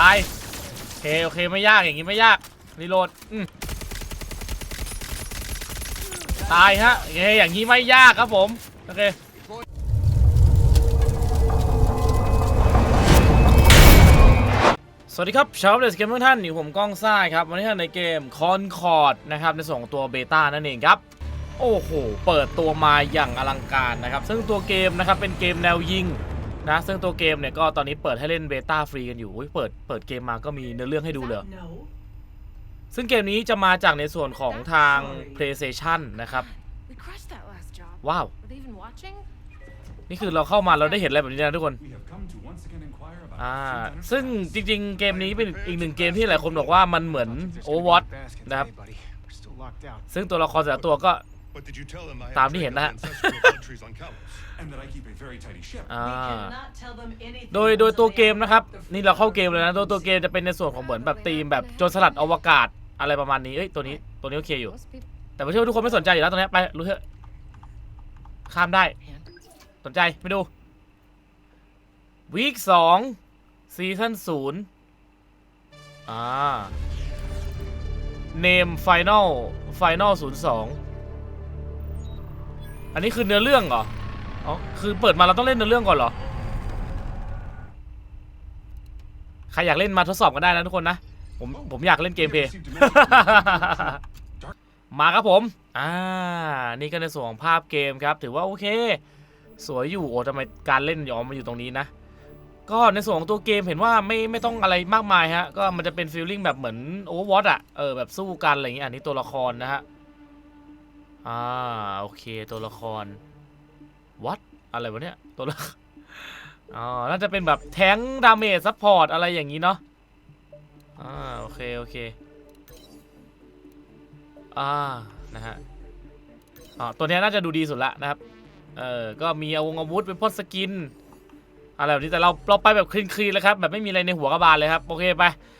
ตายโอเคโอเคไม่ยากอย่างงี้ไม่ยากรีโหลดอืมตายฮะโอเคอย่างนี้ไม่ยากครับผมโอเคสวัสดีครับชาวเดสเกมทุกท่านอยู่ผมก้องซ่าครับ วันนี้ในเกมคอนคอร์ดนะครับในส่วนของตัวเบต้านั่นเองครับ โอ้โห เปิดตัวมาอย่างอลังการนะครับ ซึ่งตัวเกมนะครับเป็นเกมแนวยิง นะซึ่งตัวเกมเนี่ยก็ตอนนี้เปิดให้เล่นเบต้าฟรีกันอยู่เปิดเปิดเกมมาก็มีเนื้อเรื่องให้ดูเลย ซึ่งเกมนี้จะมาจากในส่วนของทาง PlayStation นะครับ ว้าว นี่คือเราเข้ามาเราได้เห็นอะไรแบบนี้นะทุกคน อ่า ซึ่งจริง ๆ เกมนี้เป็นอีกหนึ่งเกมที่หลายคนบอกว่ามันเหมือน Overwatch นะครับ ซึ่งตัวละครแต่ละตัวก็ But did you tell them I ตาม have ที่เห็น trained นะฮะ ancestral countries on Kalos? and that I keep a very tidy ship. อ่า We cannot tell them anything โดยโดย until ตัว they เกมนะครับ unlock the นี่เราเข้าเกม freedom เลยนะตัวตัวเกมจะเป็นในส่วนของเหมือนแบบธีมแบบโจรสลัดอวกาศอะไรประมาณนี้เอ้ยตัวนี้ตัวนี้โอเคอยู่ Most people แต่ไม่ใช่ว่าทุกคนไม่สนใจอยู่แล้วตรงเนี้ยไปรู้เถอะข้ามได้ สนใจไปดูวีคสองซีซั่นศูนย์อ่าเนมไฟนอลไฟนอลศูนย์สอง อันนี้คือเนื้อเรื่องเหรอ อ๋อ คือเปิดมาเราต้องเล่นเนื้อเรื่องก่อนเหรอ ใครอยากเล่นมาทดสอบกันได้นะทุกคนนะ ผมผมอยากเล่นเกมเพลย์มาครับผม อ่า นี่ก็ในส่วนของภาพเกมครับ ถือว่าโอเค สวยอยู่ โอ้ทำไมการเล่นยอมมาอยู่ตรงนี้นะ ก็ในส่วนของตัวเกมเห็นว่าไม่ไม่ต้องอะไรมากมายฮะ ก็มันจะเป็นฟีลลิ่งแบบเหมือนโอเวอร์วอตอะเออแบบสู้กันอะไรอย่างเงี้ยอันนี้ตัวละครนะฮะ อ่าโอเคตัวละครวัดอะไรวะเนี่ยตัวละอ๋อน่าจะเป็นแบบแทงดาเมจซัพพอร์ตอะไรอย่างนี้เนาะอ่าโอเคโอเคอ่านะฮะอ๋อตัวเนี้ยน่าจะดูดีสุดละนะครับเออก็มีอาวงอาวุธเป็นพวกสกินอะไรแบบนี้แต่เราเราไปแบบคลีนคลีนเลยครับแบบไม่มีอะไรในหัวกระบาลเลยครับโอเคไป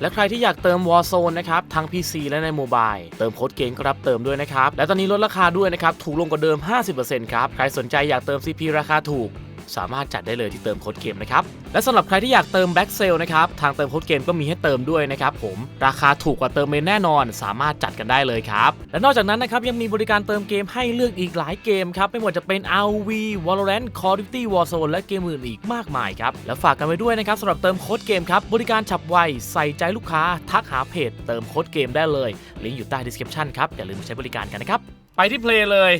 และใครที่อยากเติม Warzone นะครับทั้ง PC และในโมบายเติมโค้ดเกมก็รับเติมด้วยนะครับ และตอนนี้ลดราคาด้วยนะครับ ถูกลงกว่าเดิม 50%ครับ ใครสนใจอยากเติม CP ราคาถูก สามารถจัดได้เลยที่เติมโค้ดเกมนะครับและสำหรับใครที่อยากเติมแบ็กเซลนะครับทางเติมโค้ดเกมก็มีให้เติมด้วยนะครับผมราคาถูกกว่าเติมเมนแน่นอน สามารถจัดกันได้เลยครับและนอกจากนั้นนะครับยังมีบริการเติมเกมให้เลือกอีกหลายเกมครับไม่ว่าจะเป็น RV Valorant Call of Duty Warzone และเกมอื่นอีกมากมายครับและฝากกันไว้ด้วยนะครับสำหรับเติมโค้ดเกมครับบริการฉับไวใส่ใจลูกค้าทักหาเพจเติมโค้ดเกมได้เลยลิงก์อยู่ใต้ description ครับอย่าลืมใช้บริการกันนะครับไปที่เพลย์เลย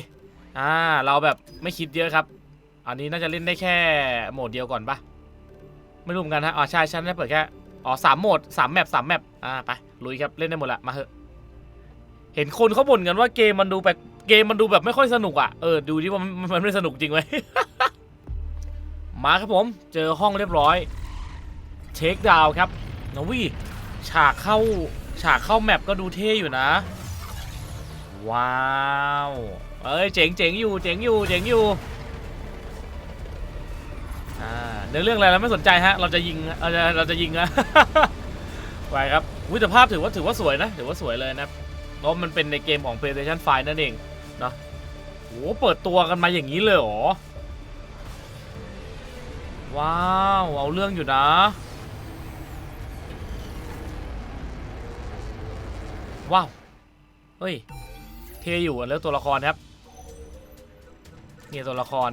อ่าเราแบบไม่คิดเยอะครับ อันนี้น่าจะเล่นได้แค่โหมดเดียวก่อนปะไม่รู้เหมือนกันฮะอ๋อใช่ฉันได้เปิดแค่อ๋อสามโหมดสามแมปสามแมปอ่าไปลุยครับเล่นได้หมดละมาเถอะเห็นคนเขาบ่นกันว่าเกมมันดูแบบเกมมันดูแบบไม่ค่อยสนุกอะเออดูดิว่ามันมันไม่สนุกจริงไหมมาครับผมเจอห้องเรียบร้อยเช็คดาวครับนวีฉากเข้าฉากเข้าแมปก็ดูเท่อยู่นะ ว้าว เอ้ยเจ๋งเจ๋งอยู่เจ๋งอยู่เจ๋งอยู่ อ่าในเรื่องอะไรเราไม่สนใจฮะ เราจะยิงเราจะเราจะยิงนะ ไปครับวิแต่ภาพถือว่าถือว่าสวยนะถือว่าสวยเลยนะรับเพราะมันเป็นในเกมของ PlayStation 5 นั่นเองเนาะโหเปิดตัวกันมาอย่างนี้เลยเหรอว้าวเอาเรื่องอยู่นะ ว้าวเฮ้ยเทอยู่อะแล้วตัวละครครับนี่ตัวละคร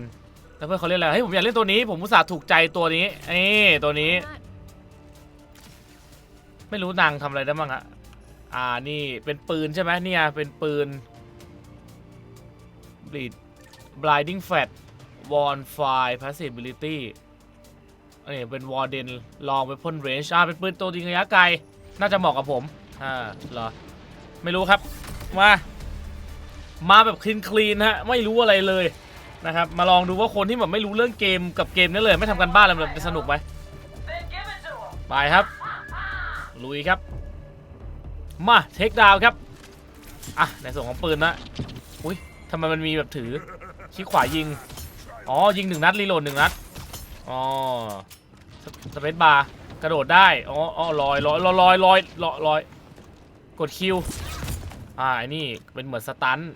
แล้วเพื่อนเขาเล่นอะไรเฮ้ยผมอยากเล่นตัวนี้ ผมอุตส่าห์ถูกใจตัวนี้นี่ตัวนี้ ไม่รู้นางทำอะไรได้บ้างอะอ่านี่เป็นปืนใช่ไหมเนี่ยเป็นปืน bleed blinding fat warn fire passability อันนี้เป็น warden long weapon range อ่าเป็นปืนตัวยิงระยะไกล น่าจะเหมาะกับผม อ่าเหรอ ไม่รู้ครับ มา มาแบบคลีนคลีนฮะ ไม่รู้อะไรเลย นะครับมาลองดูว่าคนที่แบบไม่รู้เรื่องเกมกับเกมนี้เลยไม่ทำกันบ้านเลยมันจะสนุกไหมไปครับลุยครับ มาเทคดาวครับอะในส่วนของปืนนะอุ้ยทำไมมันมีแบบถือชี้ขวายิงอ๋อยิงหนึ่งนัดรีโหลดหนึ่งนัดอ๋อสเปซบาร์กระโดดได้อ๋ออ๋อลอยลอยลอยลอยลอยลอยกดคิวอ่าไอ้นี่เป็นเหมือนสตันท์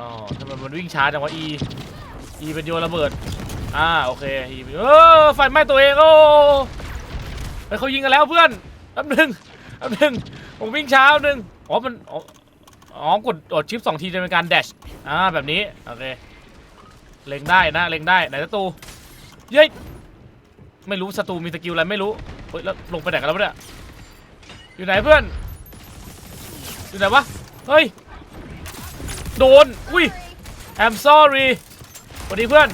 อ๋อทำไมมันวิ่งช้าจังวะ E E เป็นโยนระเบิด อ่าโอเค E เป็นเออไฟไหม้ตัวเองโอ้เฮ้ยเขายิงกันแล้วเพื่อนแป๊บหนึงแป๊บหนึงผมวิ่งช้าแป๊บหนึงอ๋อมันอ๋ออ๋อกดกดชิปสองทีจะเป็นการแดชอ่าแบบนี้โอเคเล็งได้นะเล็งได้ไหนศัตรูเย้ยไม่รู้ศัตรูมีสกิลอะไรไม่รู้เฮ้ยแล้วลงไปไหนกันแล้วเนี่ยอยู่ไหนเพื่อนอยู่ไหนวะเฮ้ย โดน อุ้ย I'm sorry สวัสดีเพื่อน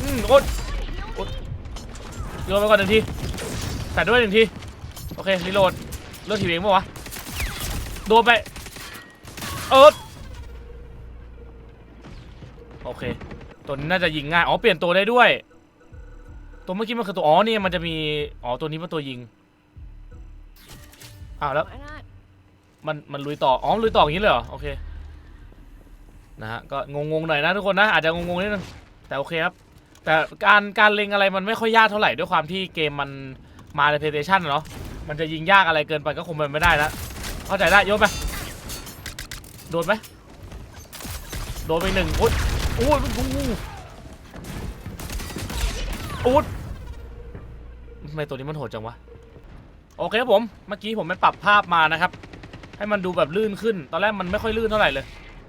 อืมโอ๊ตโอ๊ตโยนไปก่อนหนึ่งทีแตะด้วยหนึ่งที โอเครีโหลดเลือดทีเองปะวะ โดนไป เอิร์ดโอเค ตัวนี้น่าจะยิงง่าย อ๋อ เปลี่ยนตัวได้ด้วย ตัวเมื่อกี้มันคือตัว อ๋อ นี่มันจะมี อ๋อ ตัวนี้เป็นตัวยิง อ้าวแล้ว Why not? มัน มันลุยต่อ อ๋อ ลุยต่ออย่างนี้เลยเหรอ โอเค นะฮะก็งงๆหน่อยนะทุกคนนะอาจจะงงๆนิดนึงแต่โอเคครับแต่การการเล็งอะไรมันไม่ค่อยยากเท่าไหร่ด้วยความที่เกมมันมาใน PlayStation เนาะมันจะยิงยากอะไรเกินไปก็คงเป็นไม่ได้แล้วเข้าใจได้โยนไปโดนไหมโดนไปหนึ่งอ๊ยโอ้ยโอ้ยโอ๊ยทำไมตัวนี้มันโหดจังวะโอเคครับผมเมื่อกี้ผมไปปรับภาพมานะครับ ให้มันดูแบบลื่นขึ้น ตอนแรกมันไม่ค่อยลื่นเท่าไหร่เลย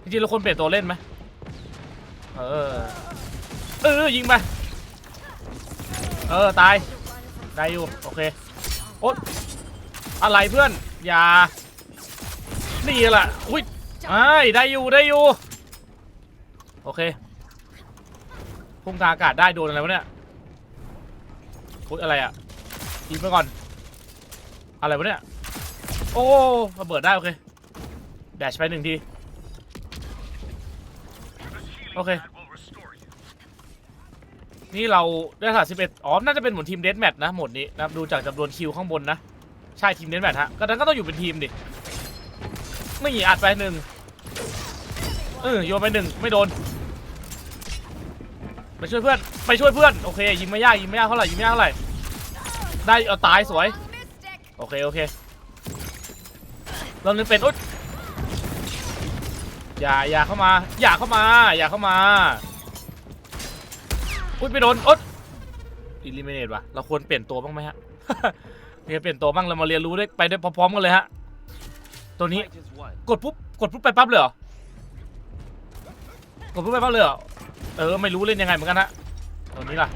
จริงๆเราควรเปลี่ยนตัวเล่นไหมเออ เออยิงไป เออ ตาย ได้อยู่ โอเคโอ๊ยอะไรเพื่อน อย่า นี่แหละอุ้ยไอ้ได้อยู่ ได้อยู่ โอเค พุ่งทางอากาศได้ โดนอะไรวะเนี่ยอุ๊ยอะไรอะยิงไปก่อน อะไรวะเนี่ย โอ้ระเบิดได้ โอเค แดชไปหนึ่งที โอเค นี่เราได้ถ่ายสิบเอ็ดอ๋อ น่าจะเป็นเหมือนทีมเดสแมทนะโหมดนี้นะครับดูจากจำนวนคิวข้างบนนะ ใช่ทีมเดสแมทฮะ ก็นั้นก็ต้องอยู่เป็นทีมดิ ไม่หยีอัดไปหนึ่งเออโยนไปหนึ่งไม่โดน ไปช่วยเพื่อน ไปช่วยเพื่อน โอเคยิงไม่ยากยิงไม่ยากเท่าไหร่ยิงไม่ยากเท่าไหร่ ได้เอาตายสวย โอเคโอเคเราเล่นเป็นอุ๊ย อย่าอย่าเข้ามา อย่าเข้ามา อย่าเข้ามาอุ้ยไปโดนอดอิลิเมเนตวะเราควรเปลี่ยนตัวบ้างไหมฮะเนี่ยเปลี่ยนตัวบ้างเรามาเรียนรู้ได้ไปได้พร้อมๆกันเลยฮะตัวนี้กดปุ๊บกดปุ๊บไปปั๊บเลยเหรอกดปุ๊บไปปั๊บเลยเหรอเออไม่รู้เล่นยังไงเหมือนกันฮะตัวนี้ล่ะ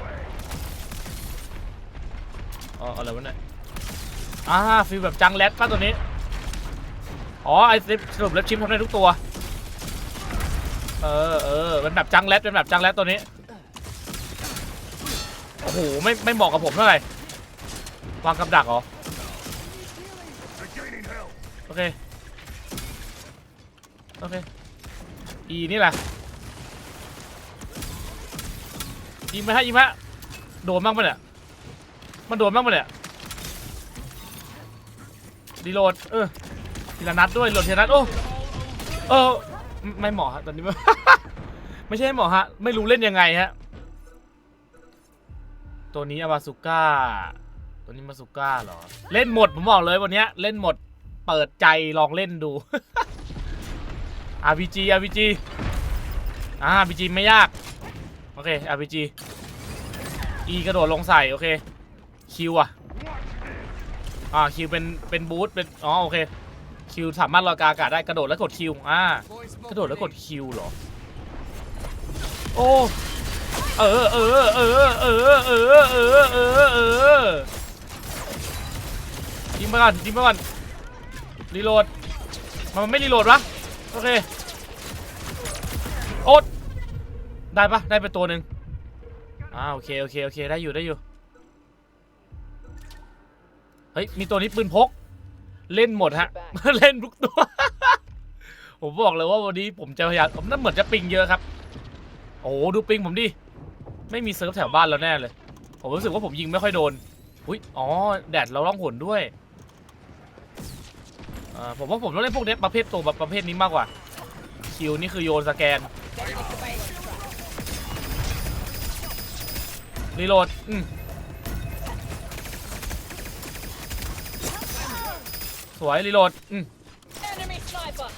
อ๋ออะไรวะเนี่ยอ่าฟีลแบบจังแรดป่ะตัวนี้อ๋อไอซิปสรุปแล้วชิปทำได้ทุกตัว เออเออเป็นแบบจังแรดเป็นแบบจังแรดตัวนี้ โอ้โห ไม่ไม่เหมาะกับผมเท่าไหร่ วางกับดักเหรอ โอเค โอเค อีนี่แหละยิงไหมฮะยิงไหมฮะโดนบ้างปะเนี่ย มันโดนบ้างปะเนี่ยรีโหลด เออทีละนัดด้วยโหลดทีละนัด โอ้ เออ ไม่เหมาะฮะตอนนี้ ไม่ใช่ไม่เหมาะฮะ ไม่รู้เล่นยังไงฮะ ตัวนี้อาบาสุก้า ตัวนี้มาสุก้าเหรอ เล่นหมดผมบอกเลยวันนี้เล่นหมด เปิดใจลองเล่นดู RPG RPG อ่า RPG ไม่ยาก โอเค RPG E กระโดดลงใส่ โอเค คิวอะ อ่า คิวเป็น เป็นบูทเป็น อ๋อ โอเค คิวสามารถลอยกางอากาศได้กระโดดแล้วกดคิวอ่ากระโดดแล้วกดคิวเหรอ โอ้เออเออเออเออเออเออเออเออยิงไปก่อนยิงไปก่อนรีโหลดมันไม่รีโหลดวะโอเคโอ๊ตได้ปะได้ไปตัวหนึ่งอ่าโอเคโอเคโอเคได้อยู่ได้อยู่เฮ้ยมีตัวนี้ปืนพก เล่นหมดฮะ เล่นทุกตัว ผมบอกเลยว่าวันนี้ผมจะพยายามผมนั่นเหมือนจะปิงเยอะครับ โอ้โหดูปิงผมดิ ไม่มีเซิร์ฟแถวบ้านแล้วแน่เลย ผมรู้สึกว่าผมยิงไม่ค่อยโดน อุ้ย อ๋อ แดดเราล่องหนด้วย อ่า ผมว่าผมต้องเล่นพวกเนี้ยประเภทตัวแบบประเภทนี้มากกว่า คิวนี่คือโยนสแกน รีโหลด อืม สวยรีโหลดอืม Enemy sniper.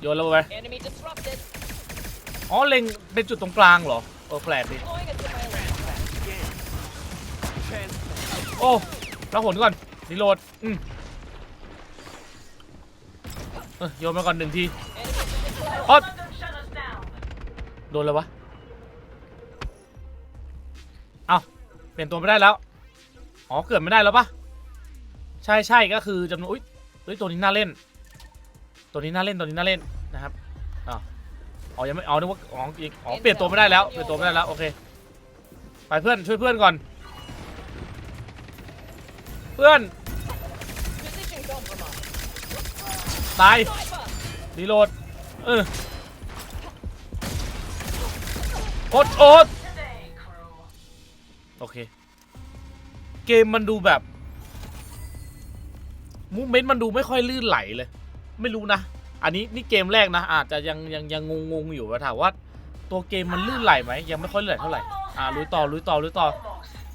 โยนระเบิดไป Enemy disrupted. อ๋อเล็งเป็นจุดตรงกลางเหรอเออแปลกดิ Deploying a surveillance. โอ้เราหนก่อนรีโหลดอืมเออโยนมาก่อนหนึ่งที Enemy อ๋อ Let them shut us down. โดนแล้ววะเอาเปลี่ยนตัวไม่ได้แล้ว อ๋อ เกิดไม่ได้แล้วปะใช่ใช่ก็คือจำนวนอุ้ย เฮ้ยตัวนี้น่าเล่น ตัวนี้น่าเล่นตัวนี้น่าเล่นนะครับอ๋อยังไม่อ๋อนึกว่าอ๋ออีกอ๋อเปลี่ยนตัวไม่ได้แล้วเปลี่ยนตัวไม่ได้แล้วโอเคไปเพื่อนช่วยเพื่อนก่อน เพื่อนตายรีโหลดเออโอ๊ตโอ๊ตโอเค เกมมันดูแบบ มูเมนต์มันดูไม่ค่อยลื่นไหลเลย ไม่รู้นะ อันนี้นี่เกมแรกนะ อาจจะยังยังยังงงงๆอยู่ว่าถามว่า ตัวเกมมันลื่นไหลไหมยังไม่ค่อยลื่นไหลเท่าไหร่อ่าลุยต่อลุยต่อลุยต่อ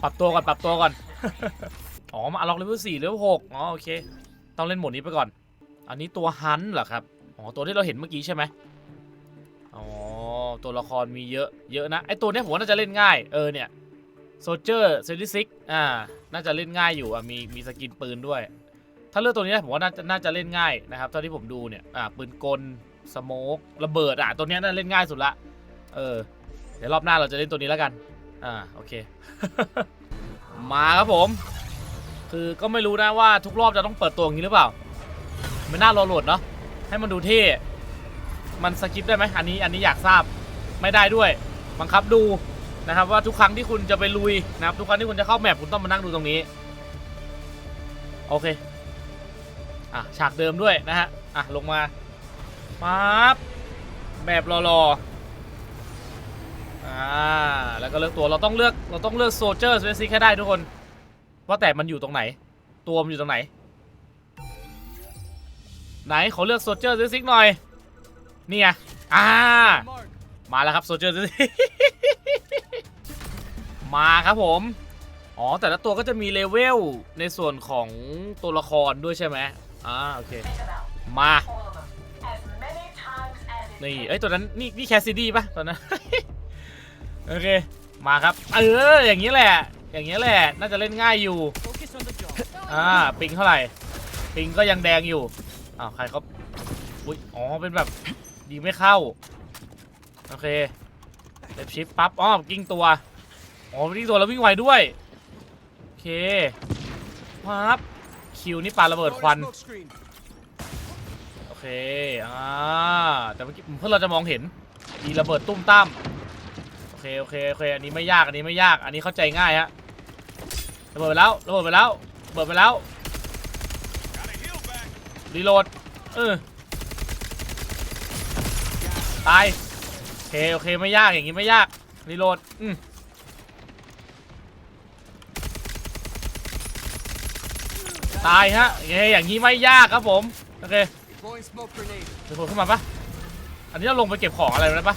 ปรับตัวก่อนปรับตัวก่อนอ๋อมาล็อกเลเวลสี่เลเวลหกอ๋อโอเค ต้องเล่นโหมดนี้ไปก่อน อันนี้ตัวฮันเหรอครับอ๋อตัวที่เราเห็นเมื่อกี้ใช่ไหมอ๋อตัวละครมีเยอะเยอะนะไอตัวเนี้ยผมว่าน่าจะเล่นง่ายเออเนี่ยโซเจอร์เซนิซิกอ่า น่าจะเล่นง่ายอยู่อะมีมีสกินปืนด้วย ถ้าเลือกตัวนี้นะผมว่าน่าจะน่าจะเล่นง่ายนะครับเท่าที่ผมดูเนี่ยอ่าปืนกลสโมกระเบิดอะตัวนี้น่าเล่นง่ายสุดละเออเดี๋ยวรอบหน้าเราจะเล่นตัวนี้แล้วกันอ่าโอเค มาครับผม คือก็ไม่รู้นะว่าทุกรอบจะต้องเปิดตัวอย่างนี้หรือเปล่า ไม่น่ารอโหลดเนาะให้มันดูเท่มันสกิปได้ไหมอันนี้อันนี้อยากทราบไม่ได้ด้วยบังคับดูนะครับว่าทุกครั้งที่คุณจะไปลุยนะครับทุกครั้งที่คุณจะเข้าแมปคุณต้องมานั่งดูตรงนี้ โอเค อะฉากเดิมด้วยนะฮะอะลงมาปั๊บแบบรอๆอ่าแล้วก็เลือกตัวเราต้องเลือกเราต้องเลือกโซเจอร์สเปซิกให้ได้ทุกคนว่าแต่มันอยู่ตรงไหน ตัวมันอยู่ตรงไหน ไหนขอเลือกโซเจอร์สเปซิกหน่อยนี่ไงอ่ามาแล้วครับโซเจอร์มาครับผมอ๋อแต่ละตัวก็จะมีเลเวลในส่วนของตัวละครด้วยใช่ไหม อ่าโอเค มา นี่ เอ้ยตัวนั้นนี่นี่แคสซิดี้ปะตัวนั้น โอเค มาครับ เออ อย่างนี้แหละ อย่างนี้แหละ น่าจะเล่นง่ายอยู่ อ่า ปิงเท่าไหร่ ปิงก็ยังแดงอยู่ อ้าว ใครเขาอุ้ย อ๋อ เป็นแบบดีไม่เข้า โอเคเล็บชิปปั๊บอ๋อกิ้งตัว อ๋อกิ้งตัวแล้ววิ่งไวด้วย โอเคปั๊บ คิวนี่ปาระเบิดควัน โอเค อ่า แต่เมื่อกี้เพื่อเราจะมองเห็น มีระเบิดตุ้มตั้มโอเค โอเค โอเค อันนี้ไม่ยาก อันนี้ไม่ยาก อันนี้เข้าใจง่ายฮะ ระเบิดไปแล้ว ระเบิดไปแล้ว ระเบิดไปแล้ว รีโหลด เออ ตาย โอเค โอเค ไม่ยาก อย่างงี้ไม่ยาก รีโหลด อืม ตายฮะโอเคอย่างงี้ไม่ยากครับผม โอเคเดี๋ยวผมขึ้นมาปะอันนี้เราลงไปเก็บของอะไรนะปะ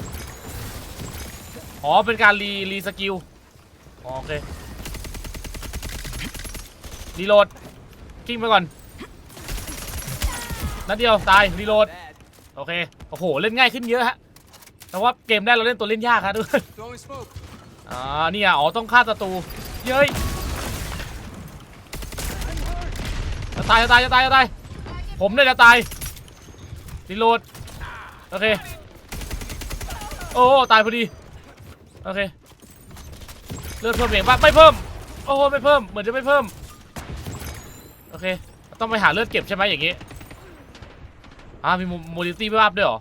อ๋อ เป็นการรีรีสกิลโอเค รีโหลดกิ้งไปก่อน นัดเดียว ตาย รีโหลด โอเค โอ้โห เล่นง่ายขึ้นเยอะฮะ แต่ว่าเกมแรกเราเล่นตัวเล่นยากครับทุกคนอ่าเนี่ยอ๋อ ต้องฆ่าศัตรู เย้ย จะตายจะตายจะตายจะตาย ผมเนี่ยจะตายรีโหลด โอเค โอ้ ตายพอดี โอเค เลือดเพิ่มเองปะไม่เพิ่ม โอ้โห ไม่เพิ่ม เหมือนจะไม่เพิ่ม โอเค ต้องไปหาเลือดเก็บใช่ไหมอย่างงี้อ่ามีโมดิตี้ไม่อัพด้วยหรอ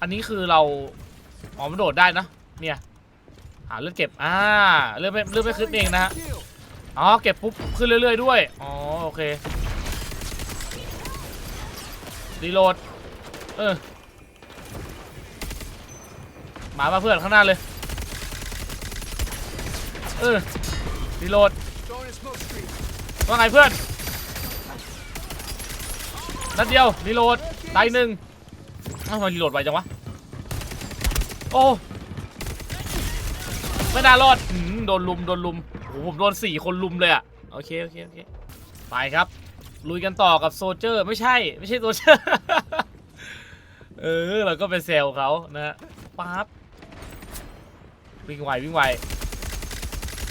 อันนี้คือเราอ๋อมันโดดได้นะ เนี่ย หาเลือดเก็บ อ่า เลือดไม่เลือดไม่ขึ้นเองนะฮะ อ๋อเก็บปุ๊บขึ้นเรื่อยๆด้วย อ๋อโอเครีโหลด เออ มามาเพื่อนข้างหน้าเลย เออรีโหลดว่าไงเพื่อน นัดเดียวรีโหลดตายหนึ่งอ้าทำไมรีโหลดไวจังวะ โอ้ ไม่น่ารอดอืมโดนลุมโดนลุมโอ้โหผมโดนสี่คนลุมเลยอะโอเคโอเคโอเคไปครับ ลุยกันต่อกับโซเจอร์ไม่ใช่ ไม่ใช่โซเจอร์ เออเราก็ไปเซลเขานะฮะปั๊บวิ่งไววิ่งไว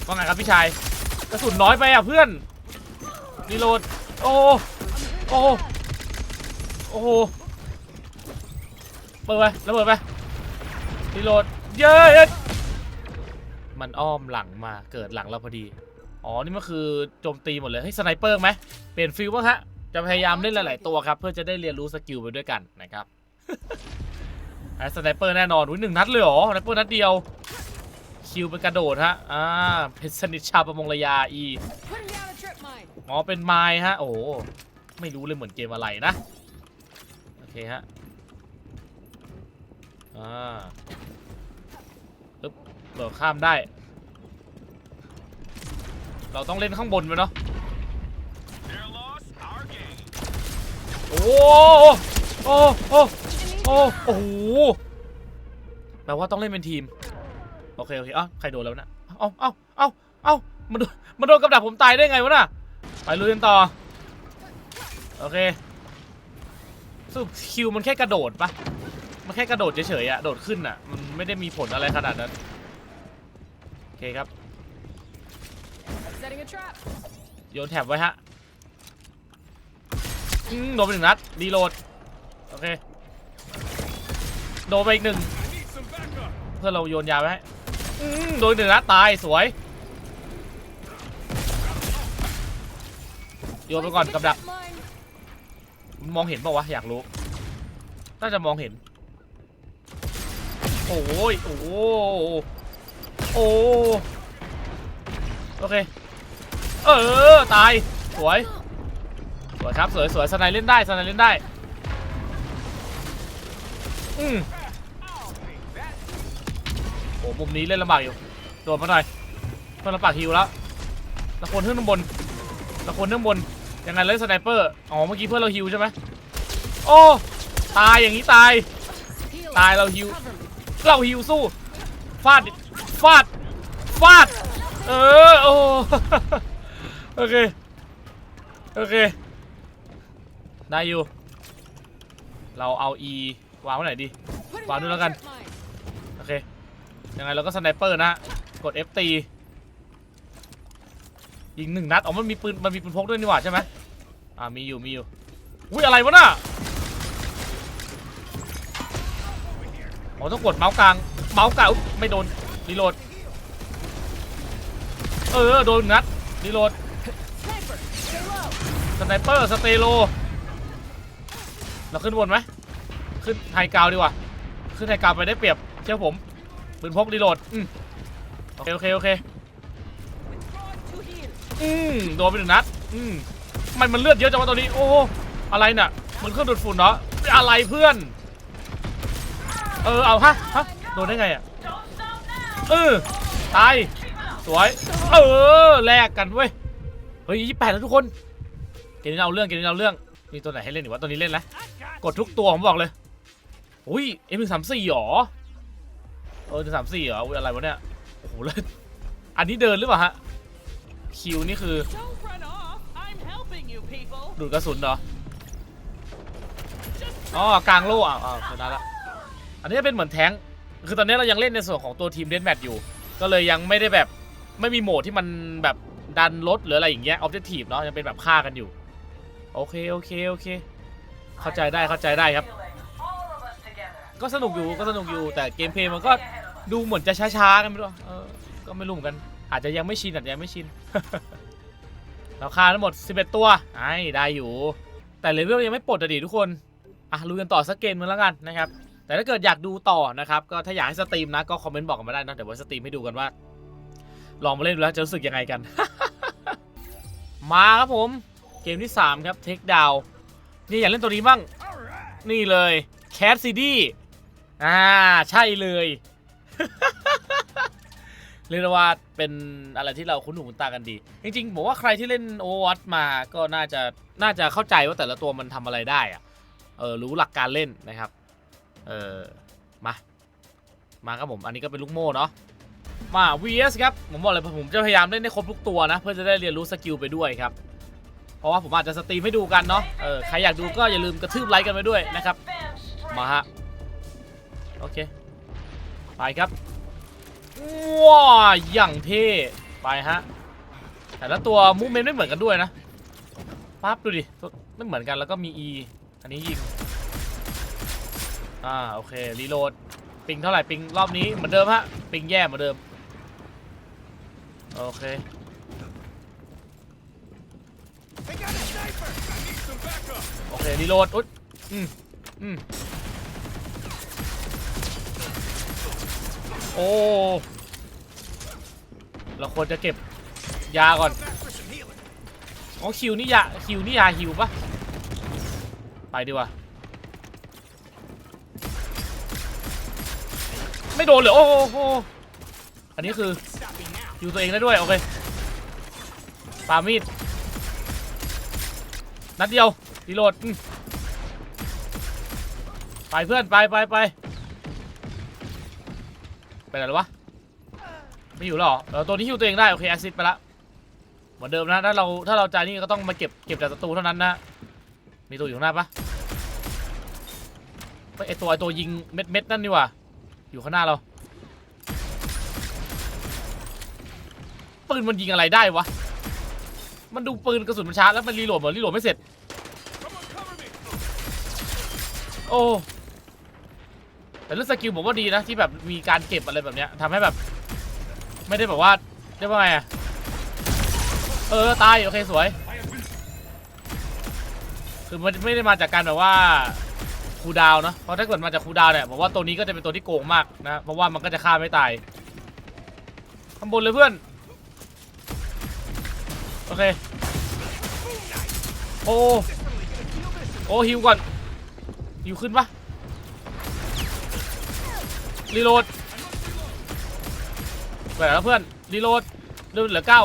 ว่าไงครับพี่ชายกระสุนน้อยไปอะเพื่อนรีโหลดโอ้โหโอ้โอ้โหเปิดไปแล้วเปิดไปรีโหลดเย้ มันอ้อมหลังมาเกิดหลังเราพอดี อ๋อ นี่มันคือโจมตีหมดเลย เฮ้ยสไนเปอร์ไหมเปลี่ยนฟิลบ้าฮะ จะพยายามเล่นหลาย ๆ ตัวครับ เพื่อจะได้เรียนรู้สกิลไปด้วยกันนะครับไอ้สไนเปอร์แน่นอนอุ้ยหนึ่งนัดเลยเหรอสไนเปอร์นัดเดียว คิวเป็นกระโดดฮะ อ่า เพชรสนิทชาวประมงระยาอี อ๋อ เป็นไม้ฮะ โอ้ ไม่รู้เลยเหมือนเกมอะไรนะ โอเคฮะ อ่า ดดข้ามได้ เราต้องเล่นข้างบนไปเนาะโอ้โหโอ้โหโอ้โหโอ้โหแปลว่าต้องเล่นเป็นทีม โอเค โอเคเอ้าใครโดนแล้วนะเอ้าเอ้าเอ้าเอ้ามันโดนมันโดนกับดักผมตายได้ไงวะน่ะ ไปลุยกันต่อ โอเคสรุปคิวมันแค่กระโดดปะมันแค่กระโดดเฉยๆอะโดดขึ้นอะมันไม่ได้มีผลอะไรขนาดนั้น เคครับ Setting a trap. โยนแถบไว้ฮะอืมโดนไปหนึ่งนัดรีโหลด โอเค โดนไปอีกหนึ่ง I need some backup. เพื่อนเราโยนยาไว้ให้อืมโดนอีกหนึ่งนัดตายสวย โยนไปก่อน Placing a กับดัก trip mine. มองเห็นเปล่าวะ อยากรู้ น่าจะมองเห็น โอ้ยโอ้โห โอ้โอเค เออ ตาย สวย สวยครับ สวยสวยสไนเล่นได้สไนเล่นได้ อืมโอ้มุมนี้เล่นลำบากอยู่ โดดมาหน่อยเพื่อนลำบากฮิวแล้วตะโคนขึ้นข้างบนตะโคนขึ้นข้างบน ยังไงเล่นสไนเปอร์ อ๋อ เมื่อกี้เพื่อนเราฮิวใช่ไหมโอ้ ตายอย่างนี้ตาย ตายเราฮิว เราฮิวสู้ ฟาด ฟาด ฟาด เออ โอ้ โอเค โอเค ได้อยู่ เราเอา E วางไว้ไหนดี Putting Vào down nữa a là gần. trip mine. โอเค ยังไงเราก็สไนเปอร์นะฮะกด F ตี ยิงหนึ่งนัด อ๋อ มันมีปืน มันมีปืนพกด้วยนี่หว่าใช่ไหมอ่า มีอยู่ มีอยู่ อุ้ย อะไรวะน่ะอ๋อต้องกดเมาส์กลาง เมาส์กลางไม่โดน รีโหลด เออ โดนนัดรีโหลด สไนเปอร์ สเตโล เราขึ้นบนไหม ขึ้นไฮกาวดีกว่า ขึ้นไฮกาวไปได้เปรียบ เชื่อผมปืนพกรีโหลด อืมโอเค โอเค โอเค อืมโดนไปหนึ่งนัด อืมทำไมมันเลือดเยอะจังวะตัวนี้ โอ้โหอะไรน่ะมันเครื่องดูดฝุ่นเนาะอะไรเพื่อน เออ เอาฮะ ฮะ โดนได้ไงอะ เออตายสวย เออแลกกันเว้ยเฮ้ยยี่แปดแล้วทุกคนเกมนี้เอาเรื่องเกมนี้เอาเรื่องมีตัวไหนให้เล่นอีกวะตัวนี้เล่นแล้วกดทุกตัวผมบอกเลยอุ้ยเอ็มหนึ่งสามสี่หรอเออหนึ่งสามสี่หรออุ๊ยอะไรวะเนี่ยโอ้โหแล้วอันนี้เดินหรือเปล่าฮะคิวนี่คือดูดกระสุนเหรออ๋อกลางโล่อะอ่าชนะละอันนี้จะเป็นเหมือนแท้ง คือตอนนี้เรายังเล่นในส่วนของตัวทีมเดนแมทอยู่ ก็เลยยังไม่ได้แบบไม่มีโหมดที่มันแบบดันรถหรืออะไรอย่างเงี้ยออบเจกตีฟเนาะยังเป็นแบบฆ่ากันอยู่ โอเคโอเคโอเค เข้าใจได้เข้าใจได้ครับ ก็สนุกอยู่ก็สนุกอยู่แต่เกมเพลย์มันก็ดูเหมือนจะช้าๆกันไม่รู้เออก็ไม่รู้เหมือนกัน อาจจะยังไม่ชินอาจจะยังไม่ชินเราฆ่าทั้งหมด 11 ตัวไอ้ได้อยู่ แต่เลเวลยังไม่ปลดอะดิทุกคนอะลุยกันต่อสักเกมนึงแล้วกันนะครับ แต่ถ้าเกิดอยากดูต่อนะครับก็ถ้าอยากให้สตรีมนะก็คอมเมนต์บอกกันมาได้นะเดี๋ยวไว้สตรีมให้ดูกันว่า ลองมาเล่นดูแล้วจะรู้สึกยังไงกัน มาครับผมเกมที่ 3 ครับเทคดาวนี่อยากเล่นตัวนี้บ้าง นี่เลยแคสซีดี้อ่าใช่เลยเรียกว่าเป็นอะไรที่เราคุ้นหูคุ้นตากันดี จริงๆผมว่าใครที่เล่นโอวัตมาก็น่าจะน่าจะเข้าใจว่าแต่ละตัวมันทำอะไรได้อะเออรู้หลักการเล่นนะครับ เออมา มาครับผม อันนี้ก็เป็นลูกโม่เนาะ มา VS ครับ ผมบอกเลยผมจะพยายามเล่นให้ครบทุกตัวนะ เพื่อจะได้เรียนรู้สกิลไปด้วยครับ เพราะว่าผมอาจจะสตรีมให้ดูกันเนาะ เออ ใครอยากดูก็อย่าลืมกระทืบไลค์กันไปด้วยนะครับ มาฮะ โอเค ไปครับ ว้าอย่างเท่ ไปฮะ แต่ละตัวมูเมนต์ไม่เหมือนกันด้วยนะ ปั๊บดูดิ ไม่เหมือนกันแล้วก็มี E อันนี้ยิง อ่าโอเครีโหลดปิงเท่าไหร่ปิงรอบนี้เหมือนเดิมฮะปิงแย่เหมือนเดิมโอเคโอเครีโหลดอุ๊ยอืมอืมโอ้เราควรจะเก็บยาก่อนอ๋อคิวนี่ยาคิวนี่ยาฮิวปะไปดีกว่า ไม่โดนเลยโอ้โหอันนี้คือฮิวตัวเองได้ด้วยโอเคปามีดนัดเดียวรีโหลดไปเพื่อนไปไปไปไปไหนแล้วะไม่อยู่หรอเออตัวนี้ฮิวตัวเองได้โอเคแอซิดไปละเหมือนเดิมนะถ้าเราถ้าเราจ่ายนี่ก็ต้องมาเก็บเก็บจากศัตรูเท่านั้นนะมีตัวอยู่ข้างหน้าปะไอตัวไอตัวยิงเม็ดเม็ดนั่นนี่ว่า อยู่ข้างหน้าเราปืนมันยิงอะไรได้วะ มันดูปืนกระสุนมันช้าแล้วมันรีโหลดเหมือนรีโหลดไม่เสร็จ โอ้แต่เรื่องสกิลผมว่าดีนะที่แบบมีการเก็บอะไรแบบเนี้ยทำให้แบบ ไม่ได้แบบว่าเรียกว่าไงอะเออตายโอเคสวย คือมันไม่ได้มาจากการแบบว่า คูลดาวน์เนะเพราะถ้าเกิดมาจากคูลดาวน์เนี่ยผมว่าตัวนี้ก็จะเป็นตัวที่โกงมากนะเพราะว่ามันก็จะฆ่าไม่ตายข้างบนเลยเพื่อนโอเคโอ้โอ้ฮิวก่อนฮิวขึ้นปะรีโหลดไปไหนแล้วเพื่อนรีโหลดเลือดเหลือเก้า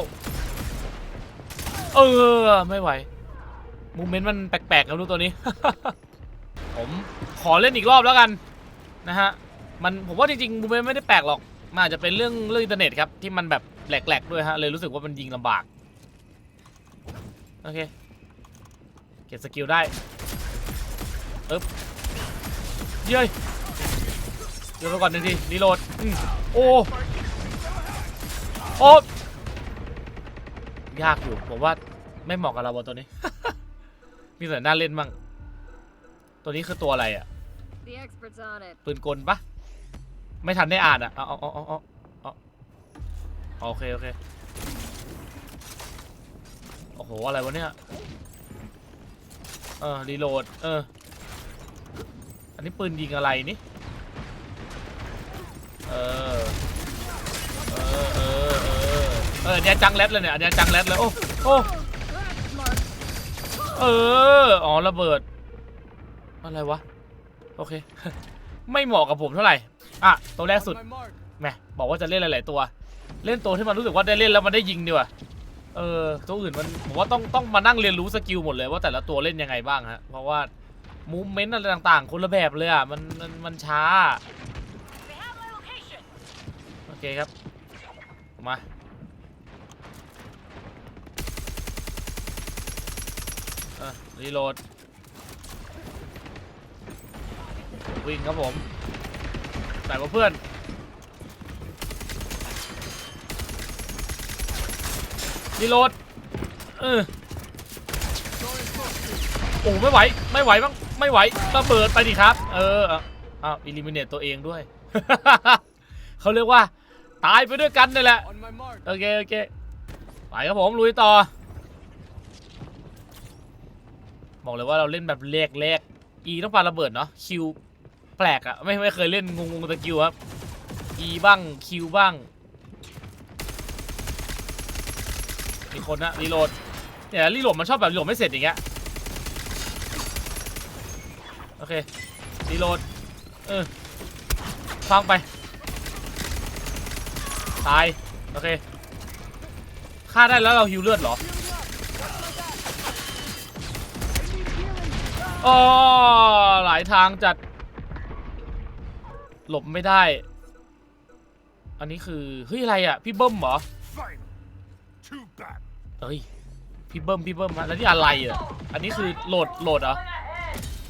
เออไม่ไหวมูเมนต์มันแปลกๆนะรู้ตัวนี้ ผมขอเล่นอีกรอบแล้วกันนะฮะมันผมว่าจริงๆมูเมนต์ไม่ได้แปลกหรอกมันอาจจะเป็นเรื่องเรื่องอินเทอร์เน็ตครับที่มันแบบแหลกๆด้วยฮะเลยรู้สึกว่ามันยิงลำบากโอเคเก็บสกิลได้อึ๊บเย้ยเดี๋ยวไปก่อนหนึ่งทีรีโหลดอืมโอ้โอ้ยากอยู่ผมว่าไม่เหมาะกับเราบนตัวนี้ มีแต่น่าเล่นมั่ง ตัวนี้คือตัวอะไรอะ The expert's on it. ปืนกลปะไม่ทันได้อ่านอะเอาเอาเอาเอาเอาเอาโอเค โอเค โอ้โห อะไรวะเนี่ย เออ รีโหลด เออ อันนี้ปืนยิงอะไรนี่ เออ เออ เออ เออ เอออันเนี้ยจังแรดเลยเนี่ยอันเนี้ยจังแรดเลย โอ้ โอ้ That's smart. เออ อ๋อ ระเบิด อะไรวะ โอเค ไม่เหมาะกับผมเท่าไหร่ อะ ตัวแรกสุดแหมบอกว่าจะเล่นหลาย ๆ ตัว เล่นตัวที่มันรู้สึกว่าได้เล่นแล้วมันได้ยิงดีกว่า เออ ตัวอื่นมันผมว่าต้องต้องมานั่งเรียนรู้สกิลหมดเลยว่าแต่ละตัวเล่นยังไงบ้างฮะ เพราะว่ามูเมนต์อะไรต่าง ๆ คนละแบบเลยอะ มันมันมันช้า โอเคครับ มาเออรีโหลด วิ่งครับผมใส่มาเพื่อน รีโหลดเออโอ้ไม่ไหว ไม่ไหวบ้างไม่ไหวระเบิดไปดิครับ เอออ้าวอิลิมิเนตตัวเองด้วย เขาเรียกว่า ตายไปด้วยกันนี่แหละ โอเค โอเค ไปครับผมลุยต่อ บอกเลยว่าเราเล่นแบบเลกเลกอีต้องปาระเบิดเนาะคิว ปลกอะไม่ไม่เคยเล่นงงๆตะคิวครับอีบ้างคิวบ้างมีคนนะรีโหลดเนี่ยรีโหลดมันชอบแบบรีโหลดไม่เสร็จอย่างเงี้ยโอเครีโหลดเออฟังไป ตาย โอเคฆ่าได้แล้วเราฮิวเลือดเหรออ๋อหลายทางจัด หลบไม่ได้ อันนี้คือ เฮ้ย อะไรอะ พี่เบิ้มเหรอ Final. Too bad. เอ้ย พี่เบิ้ม พี่เบิ้มฮะแล้วนี่อะไรอะ อันนี้คือโหลด โหลดเหรอ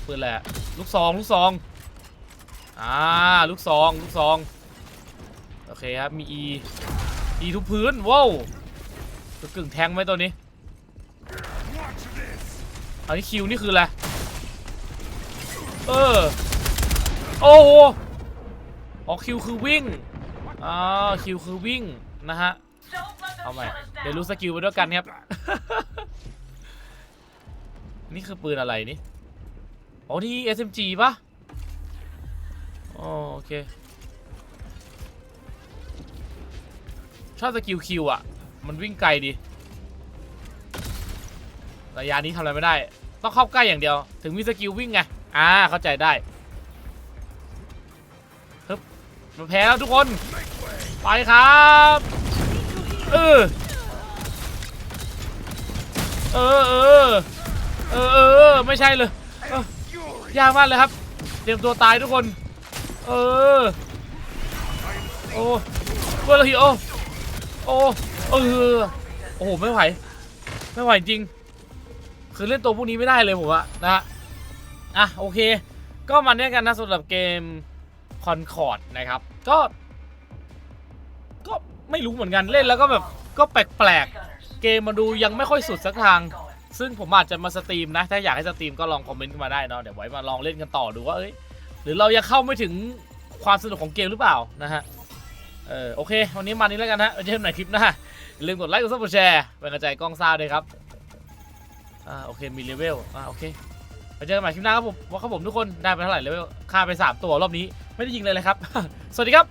ปืนแหละไรลูกซอง ลูกซอง อ่า ลูกซอง ลูกซอง โอเคครับ มี E E ทุกพื้น ว้าวตัวกึ่งแทงไหมตัวนี้ Watch this. อันนี้คิวนี่คืออะไร เออ โอ้โห อ๋อคิวคือวิ่งอ่าคิวคือวิ่งนะฮะเอาใหม่เดี๋ยวรู้สกิลไปด้วยกันครับ นี่คือปืนอะไรนี่อ๋อนี่ SMG ปะอ๋อโอเค ชอบสกิลคิวอะ มันวิ่งไกลดีระยะนี้ทำอะไรไม่ได้ ต้องเข้าใกล้อย่างเดียว ถึงมีสกิลวิ่งไง อ่า เข้าใจได้ แพ้แล้วทุกคน ไปครับเออเออเออเออเออไม่ใช่เลยเออยากมากเลยครับ เตรียมตัวตายทุกคน เออโอ้เวอร์ลฮีโอโอ้เออโอ้โหไม่ไหวไม่ไหวจริง คือเล่นตัวพวกนี้ไม่ได้เลยผมอะนะฮะอะโอเค ก็มาเนี่ยกันนะสำหรับเกม คอนคอร์ดนะครับ ก็ ก็ไม่รู้เหมือนกันเล่นแล้วก็แบบก็แปลกๆ เกมมาดูยังไม่ค่อยสุดสักทาง ซึ่งผมอาจจะมาสตรีมนะ ถ้าอยากให้สตรีมก็ลองคอมเมนต์มาได้เนาะเดี๋ยวไว้มาลองเล่นกันต่อดูว่าเอ้ยหรือเรายังเข้าไม่ถึงความสนุกของเกมหรือเปล่านะฮะเออโอเค วันนี้มานี้แล้วกันฮะไว้เจอกันใหม่คลิปหน้าอย่าลืมกดไลค์กดซับกดแชร์เป็นกำลังใจกล้องซ่าด้วยครับอ่าโอเคมีเลเวลอ่าโอเคไปเจอกันใหม่คลิปหน้าครับผมว่าครับผมทุกคนได้ไปเท่าไหร่เลเวลฆ่าไป 3 ตัวรอบนี้ ไม่ได้ยิงเลยเลยครับ สวัสดีครับ